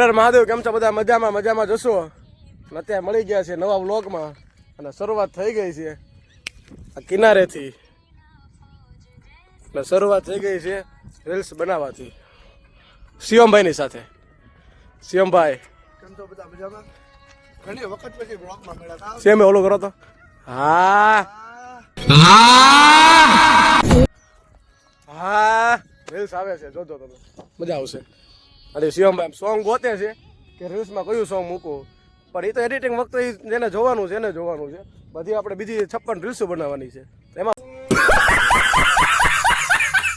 મહાદેવ કેમ છો બધા? મજામાં મજામાં જશો? અને અત્યારે મળી ગયા છે નવા વ્લોગમાં. અને શરૂઆત થઈ ગઈ છે આ કિનારેથી. એટલે શરૂઆત થઈ ગઈ છે રીલ્સ બનાવવાથી. શિવમભાઈની સાથે. શિવમભાઈ. કેમ છો બધા? મજામાં? ઘણી વખત પછી બ્લોગમાં મળ્યા હતા. સેમે ઓલો કરો તો? હા. હા. રીલ્સ આવે છે. જોજો તમે. મજા આવશે. અરે શિવમભાઈ સોંગ ગોતે છે કે રીલ્સમાં કયું સોંગ મૂકવું પણ એ તો એડિટિંગ વખતે જેને જોવાનું છે એને જોવાનું છે. બધી આપણે બીજી છપ્પન રીલ્સો બનાવવાની છે. એમાં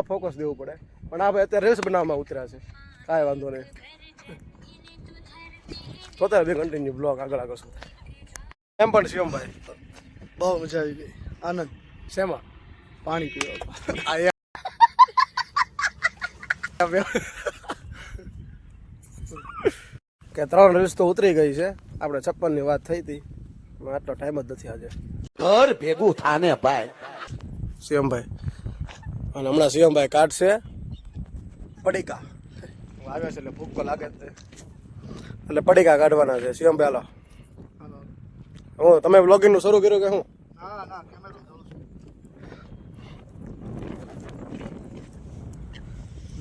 ફોકસ દેવું પડે. પણ આપણે અત્યારે રીલ્સ બનાવવામાં ઉતર્યા છે. કાંઈ વાંધો નહીં. જોતા બે કન્ટિન્યુ બ્લોગ આગળ આગળ શું. એમ પણ શિવમભાઈ બહુ મજા આવી ગઈ. આનંદ. શેમાં? પાણી પીવા આ એ- કે ત્રણ રીલ્સ તો ઉતરી ગઈ છે. આપણે છપ્પનની વાત થઈ હતી. આટલો ટાઈમ જ નથી આજે. ઘર ભેગું થાને ભાઈ. સિયમભાઈ અને હમણાં શિવમભાઈ કાઢશે. પડીકા. આવે છે એટલે ભૂકો લાગે જ એટલે પડીકા કાઢવાના છે. સિયમભાઈ હાલો. હું તમે બ્લોગિંગનું શરૂ કર્યું કે હું ના ના કેમેરો જોઉં છું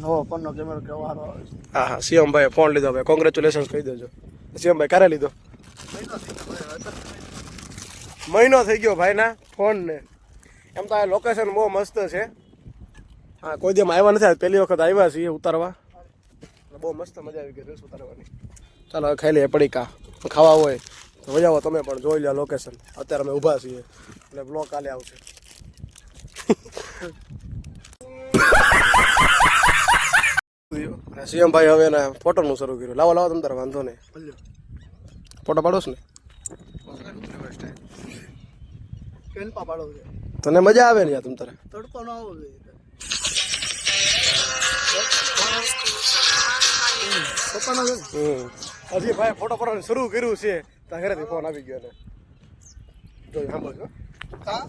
નવો પન્નો કેમેરો કેવો સારો આવે હા હા શિવમભાઈ ફોન લીધો ભાઈ કોંગ્રેચ્યુલેશન કહી દેજો. શિવમભાઈ, ક્યારે લીધો? મહિનો થઈ ગયો ભાઈના ફોન ને એમ તો આ લોકેશન બહુ મસ્ત છે. હા, કોઈ દી આવ્યા નથી પહેલી વખત આવ્યા છીએ ઉતારવા. બહુ મસ્ત મજા આવી ગઈ રીલ્સ ઉતારવાની. ચાલો ખાઈ લઈએ પડીકા. ખાવા હોય તો વજાવો તમે પણ જોઈ લો લોકેશન અત્યારે અમે ઊભા છીએ. એટલે બ્લોક કાલે આવશે. અને સીએમભાઈ હવે એને ફોટોનું શરૂ કર્યું. લાવો લાવો તમ તારે વાંધો નહીં. ફોટો પાડો ને કેનપા પાડો છે. તને મજા આવે ને યાર તમ તારે? તડકો ન? હમ. હજી ભાઈ ફોટો પાડવાનું શરૂ કર્યું છે. ત્યાં ઘરેથી ફોન આવી ગયો ને જો સાંભળજો. હા?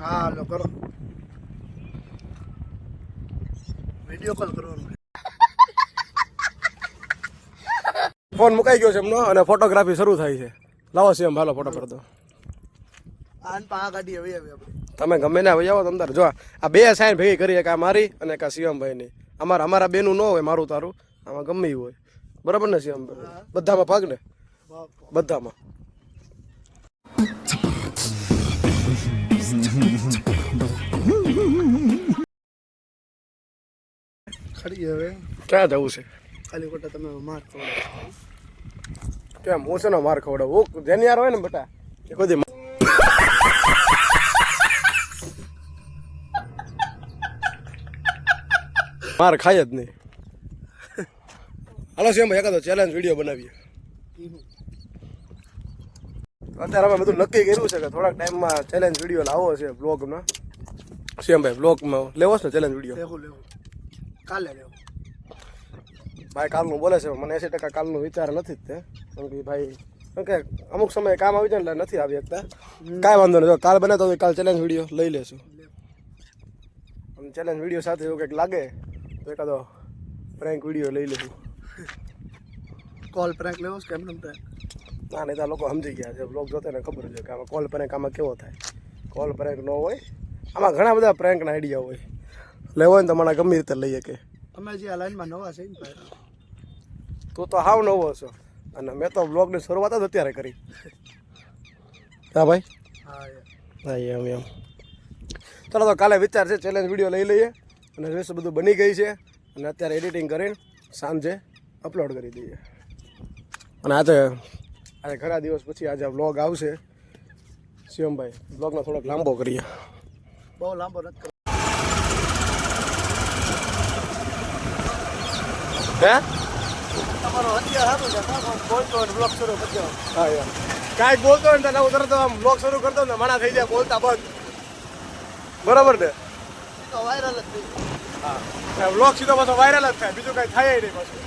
હા લો કરો. વીડિયો કોલ કરવાનો. ફોન મુકાઈ ગયો છે એમનો અને ફોટોગ્રાફી શરૂ થાય છે. લાવો છે એમ હાલો ફોટો પાડતો આન પા ગાડી હવે આપણે. તમે ગમે ને આવી આવો તારે જો આ બે સાઈન ભેગી કરી એક આ મારી અને એક આ શિવમભાઈની અમારા અમારા બેનું ન હોય મારું તારું આમાં ગમે હોય. બરાબર ને શિવમભાઈ બધામાં ભાગ ને? બધામાં. ખડી હવે. ક્યાં જવું છે? ખાલી ખોટા તમે માર ખવડાવો. કેમ? હું છે માર ખવડાવું? ઓ જેની યાર હોય ને બટા એ કોઈ માર ખાય જ નહીં. હાલો સેમ એકાદો ચેલેન્જ વીડિયો બનાવીએ. અત્યારે અમે બધું નક્કી કર્યું છે કે થોડાક ટાઈમમાં ચેલેન્જ વીડિયો લાવો છે બ્લોગમાં સેમ ભાઈ બ્લોગમાં લેવો છે ચેલેન્જ વીડિયો લેવું લેવું. કાલે લેવું ભાઈ કાલનું બોલે છે મને એસી ટકા કાલનો વિચાર નથી જ તે. કે ભાઈ કેમ કે અમુક સમયે કામ આવી જાય એટલે નથી આવી શકતા. કાંઈ વાંધો નહીં કાલ બને તો કાલ ચેલેન્જ વીડિયો લઈ લેશું. અને ચેલેન્જ વીડિયો સાથે એવું કંઈક લાગે તો એકાદો પ્રેન્ક વીડિયો લઈ લેશું. કોલ પ્રેન્ક લેવો કેમ પ્રેન્ક ના નહીં તો લોકો સમજી ગયા છે. બ્લોગ જોતા ને ખબર છે કે આમાં કોલ પ્રેન્ક આમાં કેવો થાય. કોલ પ્રેન્ક ન હોય. આમાં ઘણા બધા પ્રેન્કના આઈડિયા હોય. લેવો ને તો મને ગમે રીતે લઈએ કે અમે જે આ લાઈનમાં નવા છે તું તો હાવ નવો છો અને મેં તો બ્લોગની શરૂઆત જ અત્યારે કરી. હા ભાઈ? હા એમ એમ. ચાલો તો કાલે વિચાર છે ચેલેન્જ વીડિયો લઈ લઈએ. અને રેસ બધું બની ગઈ છે. અને અત્યારે એડિટિંગ કરીને સાંજે અપલોડ કરી દઈએ. અને આજે આજે ઘણા દિવસ પછી આજે બ્લોગ આવશે. શિવમભાઈ બ્લોગનો થોડોક લાંબો કરીએ. બહુ લાંબો નથી કરવો. હે તમારો હથિયાર હતું છે કામ બોલતો હોય બ્લોક શરૂ કરી દેવાનો. હા યાર કાંઈક બોલતો હોય ને તો હું તરત આમ બ્લોગ શરૂ કરતો ને માણા થઈ જાય બોલતા બંધ. બરાબર ને? તો વાયરલ જ. હા. બ્લોગ સીધો પાછો વાયરલ જ થાય બીજું કાંઈ થાય નહીં પાછું.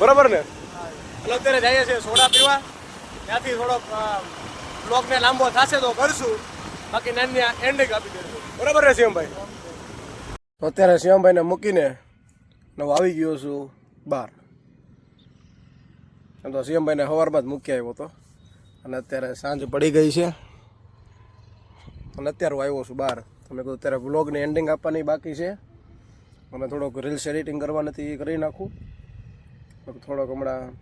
બરાબર ને? એટલે અત્યારે જઈએ છીએ સોડા પીવા. ત્યાંથી થોડોક બ્લોગને લાંબો થશે તો કરશું. બાકી નાની એન્ડિંગ આપી દેશું બરાબર ને શિવમભાઈ તો અત્યારે શિવમભાઈને મૂકીને હું આવી ગયો છું બહાર એમ તો સીએમભાઈને સવારમાં જ મૂકી આવ્યો હતો અને અત્યારે સાંજ પડી ગઈ છે. અને અત્યારે હું આવ્યો છું બહાર તમે કહું અત્યારે વ્લોગની એન્ડિંગ આપવાની બાકી છે. અને થોડોક રીલ્સ એડિટિંગ કરવાની એ કરી નાખું. થોડોક હમણાં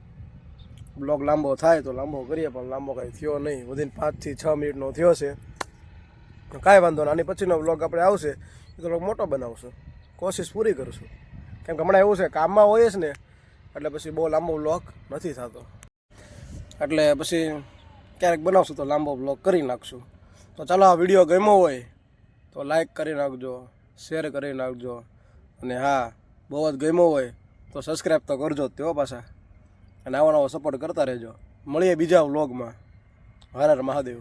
બ્લોગ લાંબો થાય તો લાંબો કરીએ, પણ લાંબો કાંઈ થયો નહીં. વધીને પાંચથી છ મિનિટનો થયો છે. કાંઈ વાંધો નહીં. આની પછીનો બ્લોગ આપણે આવશે. એ થોડોક મોટો બનાવશું. કોશિશ પૂરી કરશું. કેમ કે હમણાં એવું છે કામમાં હોઈએ છે ને, એટલે પછી બહુ લાંબો બ્લોક નથી થતો. એટલે પછી ક્યારેક બનાવશું તો લાંબો બ્લોક કરી નાખશું. તો ચાલો આ વીડિયો ગમ્યો હોય તો લાઈક કરી નાખજો શેર કરી નાખજો. અને હા, બહુ જ ગમ્યો હોય તો સબસ્ક્રાઈબ તો કરજો તેઓ પાછા. અને આવો નવો સપોર્ટ કરતા રહેજો. મળીએ બીજા વ્લોગમાં હર હર મહાદેવ.